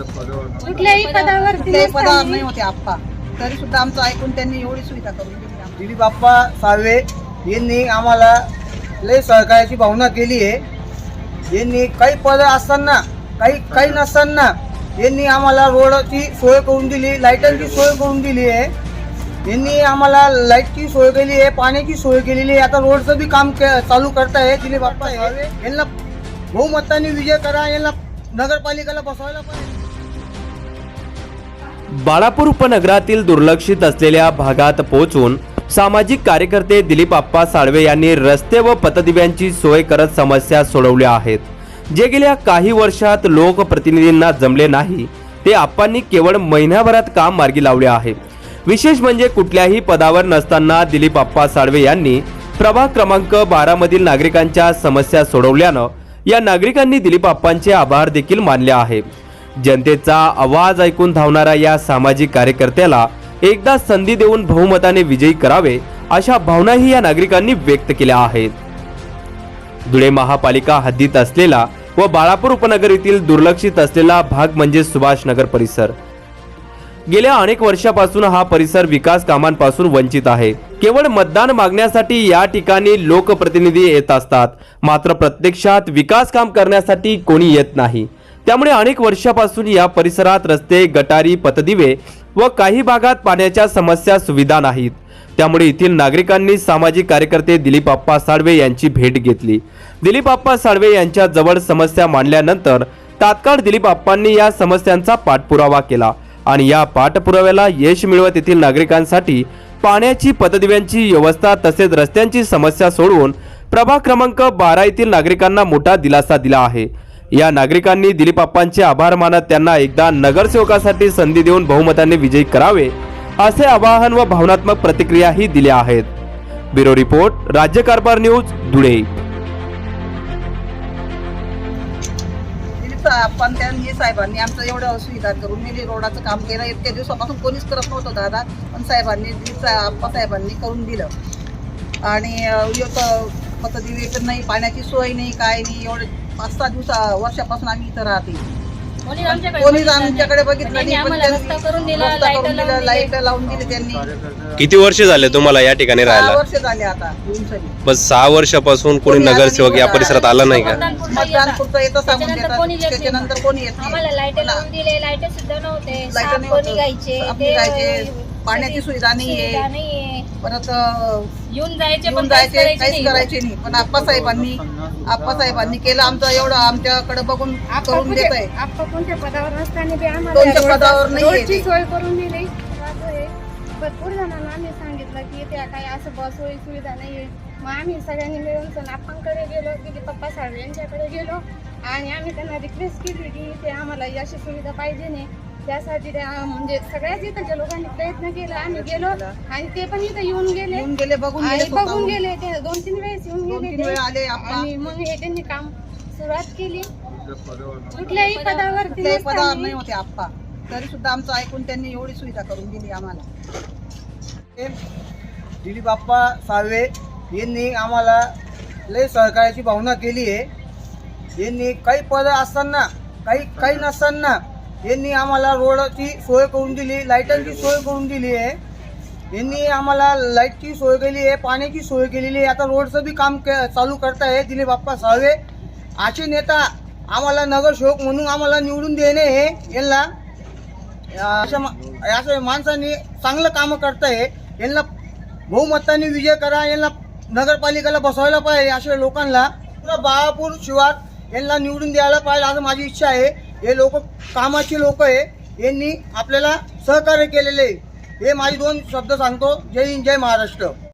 कुठल्याही पदावरती कुठल्याही पदावर नाही. होते आप्पा. तरी सुद्धा आमचं ऐकून त्यांनी एवढी सुविधा करून दिली आम्हाला. दिलीप बाप्पा साळवे यांनी आम्हाला लय सहकार्याची भावना केली आहे. यांनी काही पद असताना काही काही नसताना यांनी आम्हाला रोडची सोय करून दिली लाईटांची सोय करून दिली आहे. यांनी आम्हाला लाईटची सोय केली आहे पाण्याची सोय केलेली आहे. आता रोडचं बी काम के- चालू करताय दिलीप बाप्पा साळवे यांना बहुमताने विजय करा यांना नगरपालिकेला बसवायला पाहिजे बाळापूर उपनगरातील दुर्लक्षित असलेल्या भागात पोहोचून सामाजिक कार्यकर्ते दिलीप आप्पा साळवे यांनी रस्ते व पतदिव्यांची सोय करत समस्या सोडवल्या आहेत. जे गेल्या काही वर्षात लोकप्रतिनिधींना जमले नाही ते आप्पांनी केवळ महिन्याभरात काम मार्गी लावले आहे. विशेष म्हणजे कुठल्याही पदावर नसताना दिलीप आप्पा साळवे यांनी प्रभाग क्रमांक बारा मधील नागरिकांच्या समस्या सोडवल्यानं या नागरिकांनी दिलीप आप्पांचे आभार देखील मानले आहे. जनतेचा आवाज ऐकून धावणाऱ्या या सामाजिक कार्यकर्त्याला एकदा संधी देऊन बहुमताने विजयी करावे अशा भावनाही या नागरिकांनी व्यक्त केल्या आहेत. धुळे महापालिका हद्दीत असलेला व बाळापूर उपनगर येथील दुर्लक्षित असलेला भाग म्हणजे सुभाष नगर परिसर. गेल्या अनेक वर्षापासून हा परिसर विकास कामांपासून वंचित आहे. केवळ मतदान मागण्यासाठी या ठिकाणी लोकप्रतिनिधी येत असतात. मात्र प्रत्यक्षात विकास काम करण्यासाठी कोणी येत नाही. त्यामुळे अनेक वर्षापासून या परिसरात रस्ते गटारी पतदिवे व काही भागात पाण्याच्या समस्या सुविधा नाहीत. त्यामुळे येथील नागरिकांनी सामाजिक कार्यकर्ते दिलीपप्पा साळवे यांची भेट घेतली. दिलीपप्पा साळवे यांच्या जवळ समस्या मांडल्यानंतर तात्काळ दिलीप आप्पांनी या समस्यांचा पाठपुरावा केला आणि या पाठपुराव्याला यश मिळवत येथील नागरिकांसाठी पाण्याची पतदिव्यांची व्यवस्था तसेच रस्त्यांची समस्या सोडवून प्रभाग क्रमांक बारा येथील नागरिकांना मोठा दिलासा दिला आहे. या नागरिकांनी दिलीप आभार मानत त्यांना एकदा नगरसेवकासाठी संधी देऊन बहुमताने विजयी करावे असे आवाहन व भावनात्मक प्रतिक्रियाही दिल्या आहेत. ब्युरो रिपोर्ट राज्य कारभार न्यूज धुळे. आपण त्यांनी साहेबांनी आमचं एवढं सुविधा करून दिली रोडाचं काम केलं इतक्या दिवसापासून कोणीच करत नव्हतं दादा पण साहेबांनी आप्पा साहेबांनी करून दिलं. आणि अं, एक नाही पाण्याची सोय नाही काय नाही एवढं पाच सहा दिवसा वर्षापासून आम्ही इथं राहते कोणीच आमच्याकडे बघितलं आमच्याकडे नाही. बघितलं त्यांनी नाही पण आम्हाला त्यांनी रस्ता करून दिला रस्ता लाइट लावून दिलं त्यांनी किती वर्ष झाले तुम्हाला या ठिकाणी सहा राहायला वर्ष झाले आता येऊन सहा वर्षापासून कोणी कोणी आलं नगरसेवक नाही, या कोणी परिसरात आलं नाही का मतदान. पुरतं येतं सांगून त्याच्यानंतर कोणी देतात येत नाही. त्याच्यानंतर कोणी येत आम्हाला नाही लाइट लावून दिले लाइट सुद्धा नव्हते लाइट साप कोणी ते. पाण्याची सुविधा नाहीये. सुविधा नाहीये. परत अं, येऊन जायचे येऊन पण काहीच जायचे करायचे काहीच नाही. करायचे नाही पण आप्पासाहेबांनी आप्पासाहेबांनी केलं. आमचं एवढं आमच्याकडे बघून करून देत आहे आप्पा कोणत्या पदावर नसताना बी आम्हाला कोणत्या रोड- पदावर नाहीये रोडची ते. सोय करून दिली. असं आहे. भरपूर जणांना आम्ही सांगितलं की त्या काही असं बस सोयी सुविधा नाहीये. मग आम्ही सगळ्यांनी मिळून सण आप्पांकडे गेलो की पप्पा साळवे यांच्याकडे गेलो. आणि आम्ही त्यांना रिक्वेस्ट केली की ते आम्हाला ही अशी सुविधा पाहिजे नाही. त्यासाठी त्या म्हणजे सगळ्याच इथच्या लोकांनी प्रयत्न केला. आम्ही गेलो आणि ते पण इथं येऊन गेले. येऊन गेले बघून आणि गेले बघून स्वतःहून. गेले ते दोन तीन वेळेस येऊन दोन गेले ते. आले आणि मग हे त्यांनी काम सुरुवात केली. कुठल्याही पदावर नसताना नाही होते आप्पा. तरी सुद्धा आमचं ऐकून त्यांनी एवढी सुविधा करून दिली आम्हाला. दिलीप बाप्पा साळवे यांनी आम्हाला लय सहकार्याची भावना केली आहे. यांनी काही पद असताना काही काही नसताना यांनी आम्हाला रोडची सोय करून दिली लाईटांची सोय करून दिली आहे. यांनी आम्हाला लाईटची सोय केली आहे पाण्याची सोय केलेली आहे. आता रोडचं बी काम के चालू करताय दिलीप बाप्पा सावे असे नेता आम्हाला नगरसेवक म्हणून आम्हाला निवडून देणे हे यांना अशा मा- अशा माणसांनी चांगलं कामं करताय. यांना बहुमताने विजय करा यांना नगरपालिकेला बसवायला पाहिजे अशा लोकांना. पुरा बाळापूर शिवार यांना निवडून द्यायला पाहिजे असं माझी इच्छा आहे. हे लोक कामाचे लोक आहे. यांनी आपल्याला सहकार्य केलेले हे माझे दोन शब्द सांगतो. जय हिंद जय महाराष्ट्र.